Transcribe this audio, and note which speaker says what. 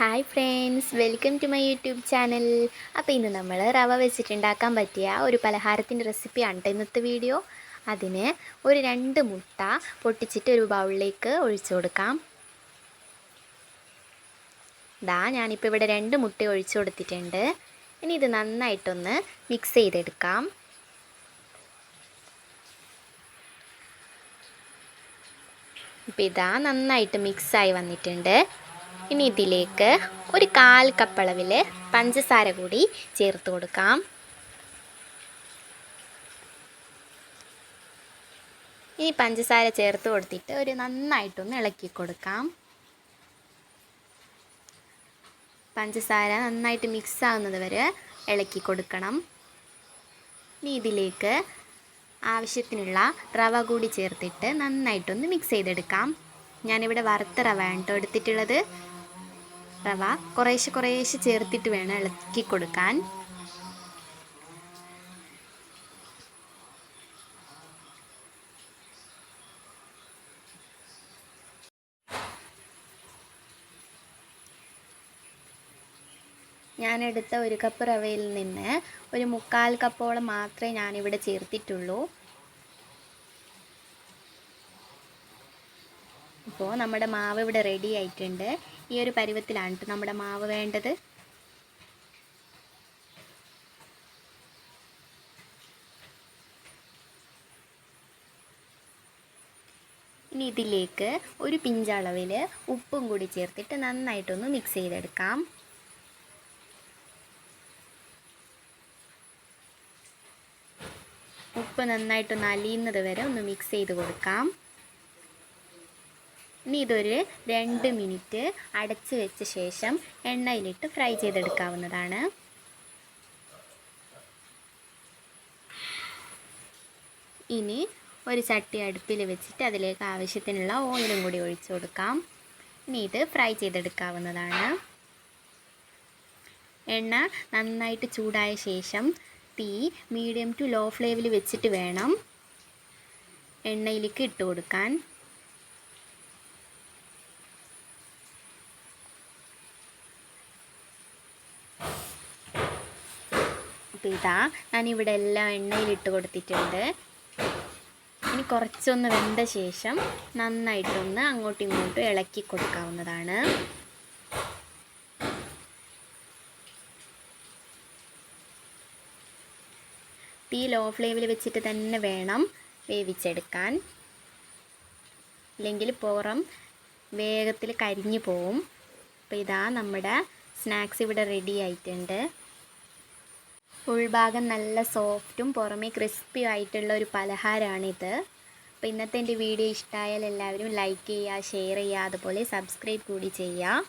Speaker 1: Hi friends welcome to my YouTube channel. അപ്പോൾ ഇന്ന് നമ്മൾ റവ വെച്ചിട്ടുണ്ടാക്കാൻ പറ്റിയ ഒരു പലഹാരത്തിന്റെ റെസിപ്പിയാണ് ഇന്നത്തെ വീഡിയോ. അതിന് ഒരു രണ്ട് മുട്ട പൊട്ടിച്ചിട്ട് ഒരു ബൗളിലേക്ക് ഒഴിച്ചു കൊടുക്കാം. ദാ ഞാനിപ്പോൾ ഇവിടെ രണ്ട് മുട്ട ഒഴിച്ചു കൊടുത്തിട്ടുണ്ട്. ഇനി ഇത് നന്നായിട്ടൊന്ന് മിക്സ് ചെയ്തെടുക്കാം. ഇപ്പം ഇതാ നന്നായിട്ട് മിക്സായി വന്നിട്ടുണ്ട്. ഇനി ഇതിലേക്ക് ഒരു കാൽ കപ്പളവിൽ പഞ്ചസാര കൂടി ചേർത്ത് കൊടുക്കാം. ഇനി പഞ്ചസാര ചേർത്ത് കൊടുത്തിട്ട് ഒരു നന്നായിട്ടൊന്ന് ഇളക്കി കൊടുക്കാം. പഞ്ചസാര നന്നായിട്ട് മിക്സ് ആകുന്നത് വരെ ഇളക്കി കൊടുക്കണം. ഇനി ഇതിലേക്ക് ആവശ്യത്തിനുള്ള റവ കൂടി ചേർത്തിട്ട് നന്നായിട്ടൊന്ന് മിക്സ് ചെയ്തെടുക്കാം. ഞാനിവിടെ വറുത്ത റവ കേട്ടോ എടുത്തിട്ടുള്ളത്. റവ കുറേശ്ശെ കുറേശ്ശെ ചേർത്തിട്ട് വേണം ഇളക്കി കൊടുക്കാൻ. ഞാനെടുത്ത ഒരു കപ്പ് റവയിൽ നിന്ന് ഒരു മുക്കാൽ കപ്പോളം മാത്രമേ ഞാനിവിടെ ചേർത്തിട്ടുള്ളൂ. അപ്പോൾ നമ്മുടെ മാവ് ഇവിടെ റെഡി ആയിട്ടുണ്ട്. ഈ ഒരു പരുവത്തിലാണ് നമ്മുടെ മാവ് വേണ്ടത്. ഇനി ഇതിലേക്ക് ഒരു പിഞ്ചളവിൽ ഉപ്പും കൂടി ചേർത്തിട്ട് നന്നായിട്ടൊന്ന് മിക്സ് ചെയ്തെടുക്കാം. ഉപ്പ് നന്നായിട്ടൊന്ന് അലിയുന്നത് വരെ ഒന്ന് മിക്സ് ചെയ്ത് കൊടുക്കാം. ഇനി ഇതൊരു രണ്ട് മിനിറ്റ് അടച്ച് വെച്ച ശേഷം എണ്ണയിലിട്ട് ഫ്രൈ ചെയ്തെടുക്കാവുന്നതാണ്. ഇനി ഒരു ചട്ടി അടുപ്പിൽ വെച്ചിട്ട് അതിലേക്ക് ആവശ്യത്തിനുള്ള ഓയിലും കൂടി ഒഴിച്ചു കൊടുക്കാം. ഇനി ഇത് ഫ്രൈ ചെയ്തെടുക്കാവുന്നതാണ്. എണ്ണ നന്നായിട്ട് ചൂടായ ശേഷം തീ മീഡിയം ടു ലോ ഫ്ലെയിമിൽ വെച്ചിട്ട് വേണം. എണ്ണയിലേക്ക് ഇട്ട് കൊടുക്കാൻ. അപ്പോൾ ഇതാ. ഞാനിവിടെ എല്ലാം എണ്ണയിലിട്ട് കൊടുത്തിട്ടുണ്ട്. ഇനി കുറച്ചൊന്ന് വെന്ത ശേഷം നന്നായിട്ടൊന്ന് അങ്ങോട്ടും ഇങ്ങോട്ടും ഇളക്കി കൊടുക്കാവുന്നതാണ്. തീ ലോ ഫ്ലെയിമിൽ വെച്ചിട്ട് തന്നെ വേണം വേവിച്ചെടുക്കാൻ. അല്ലെങ്കിൽ പുറം വേഗത്തിൽ കരിഞ്ഞു പോവും. അപ്പോൾ ഇതാ നമ്മുടെ സ്നാക്സ് ഇവിടെ റെഡി ആയിട്ടുണ്ട്. ഉൾഭാഗം നല്ല സോഫ്റ്റും പുറമേ ക്രിസ്പി ആയിട്ടുള്ള ഒരു പലഹാരമാണിത് അപ്പോൾ ഇന്നത്തെ എന്റെ വീഡിയോ ഇഷ്ടമായാൽ എല്ലാവരും ലൈക്ക് ചെയ്യുക ഷെയർ ചെയ്യുക അതുപോലെ സബ്സ്ക്രൈബ് കൂടി ചെയ്യുക.